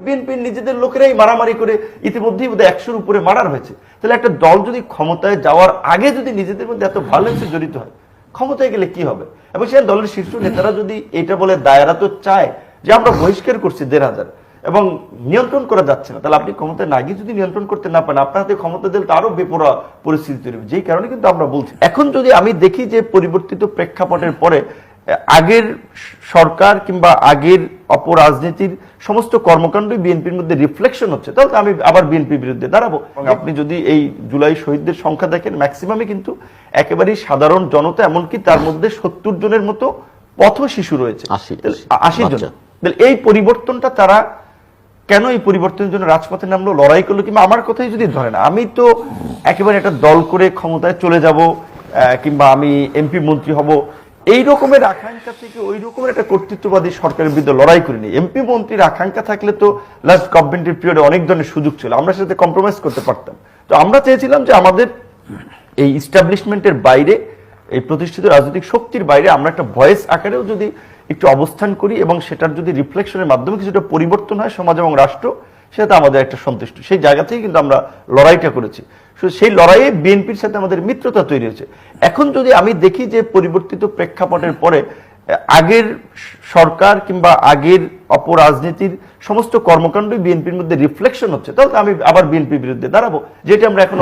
বিএনপির নিজেদের লোকেরাই মারামারি করে ইতিমধ্যেই বোধহয় একশোর উপরে মারার হয়েছে। তাহলে একটা দল যদি ক্ষমতায় যাওয়ার আগে যদি নিজেদের মধ্যে এত ভায়োলেন্সে জড়িত হয়, ক্ষমতায় গেলে কি হবে? এবং সে দলের শীর্ষ নেতারা যদি এটা বলে দায়রা তো চায় যে আমরা বহিষ্কার করছি দেড় হাজার এবং নিয়ন্ত্রণ করা যাচ্ছে না, তাহলে আপনি ক্ষমতায় না গিয়ে যদি নিয়ন্ত্রণ করতে না পারেন, আপনার হাতে ক্ষমতা দিলে আরও বেপরা পরিস্থিতি তৈরি হবে। যেই কারণে কিন্তু আমরা বলছি। এখন যদি আমি দেখি যে পরিবর্তিত প্রেক্ষাপটের পরে আগের সরকার কিংবা আগের অপরাজনীতির সমস্ত কর্মকাণ্ডই বিএনপির মধ্যে রিফ্লেকশন হচ্ছে। তাহলে তো আমি আবার বিএনপির বিরুদ্ধে দাঁড়াবো। আপনি যদি এই জুলাই শহীদদের সংখ্যা দেখেন ম্যাক্সিমামে কিন্তু একেবারেই সাধারণ জনতা এমনকি তার মধ্যে সত্তর জনের মতো পথ শিশু রয়েছে। আশি, জন। তাহলে এই পরিবর্তনটা তারা কেন এই পরিবর্তনের জন্য রাজপথে নামলো লড়াই করল কিংবা আমার কথাই যদি ধরেন আমি তো একেবারে একটা দল করে ক্ষমতায় চলে যাব কিংবা আমি এমপি মন্ত্রী হব এই রকমের আকাঙ্ক্ষা থেকে, ওই রকমের একটা কর্তৃত্ববাদী সরকারের বিরুদ্ধে লড়াই করিনি এমপি মন্ত্রীর আকাঙ্ক্ষা থাকলে তো লাস্ট গভর্নমেন্টের পিরিয়ডে অনেক ধরনের সুযোগ ছিল, আমরা সাথে কম্প্রোমাইজ করতে পারতাম। তো আমরা চেয়েছিলাম যে আমাদের এই ইস্টাবলিশমেন্টের বাইরে, এই প্রতিষ্ঠিত রাজনৈতিক শক্তির বাইরে আমরা একটা ভয়েস আকারেও যদি একটু অবস্থান করি এবং সেটার যদি রিফ্লেকশনের মাধ্যমে কিছুটা পরিবর্তন হয় সমাজ এবং রাষ্ট্র সেটা আমাদের একটা সন্তুষ্ট। সেই জায়গা থেকে কিন্তু আমরা লড়াইটা করেছি। সেই লড়াইয়ে বিএনপির সাথে আমাদের মিত্রতা তৈরি হয়েছে। এখন যদি আমি দেখি যে পরিবর্তিত প্রেক্ষাপটের পরে, আগের সরকার কিংবা আগের অপরাজনীতির সমস্ত কর্মকাণ্ডই বিএনপির মধ্যে রিফ্লেকশন হচ্ছে, তাহলে আমি আবার বিএনপির বিরুদ্ধে দাঁড়াবো, যেটা আমরা এখন